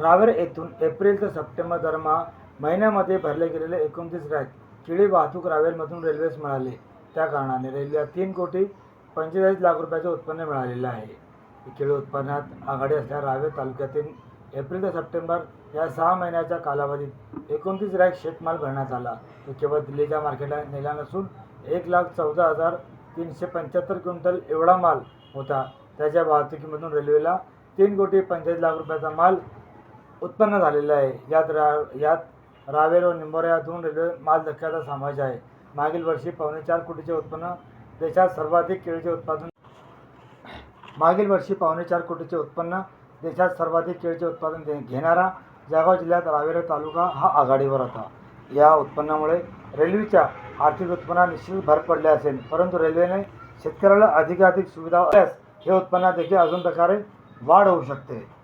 रावेर येथून एप्रिल ते सप्टेंबर दरम्यान महिन्यामध्ये भरले गेलेले एकोणतीस रॅक केळी वाहतूक रावेरमधून रेल्वेस मिळाले. त्या कारणाने रेल्वेला तीन कोटी पंचेचाळीस लाख रुपयाचे उत्पन्न मिळालेलं आहे. केळी उत्पन्नात आघाडी असलेल्या रावेर तालुक्यातील एप्रिल ते सप्टेंबर या सहा महिन्याच्या कालावधीत एकोणतीस रॅक शेतमाल भरण्यात आला. तो केवळ दिल्लीच्या मार्केटला नेला नसून एक लाख चौदा हजार तीनशे पंच्याहत्तर क्विंटल एवढा माल होता. त्याच्या वाहतुकीमधून रेल्वेला तीन कोटी पंचेचाळीस लाख रुपयाचा माल उत्पन्न झालेलं आहे. यात रा यात रावेर व निंबोरा या दोन रेल्वे माल धक्क्याचा समावेश आहे. मागील वर्षी पावणे चार कोटीचे उत्पन्न देशात सर्वाधिक केळीचे उत्पादन मागील वर्षी पावणे चार कोटीचे उत्पन्न देशात सर्वाधिक केळीचे उत्पादन दे- घेणारा जळगाव जिल्ह्यात रावेर तालुका हा आघाडीवर होता. या उत्पन्नामुळे रेल्वेच्या आर्थिक उत्पन्नात निश्चित भर पडले असेल. परंतु रेल्वेने शेतकऱ्याला अधिकाधिक सुविधा असल्यास हे उत्पन्नात देखील अजून प्रकारे वाढ होऊ शकते.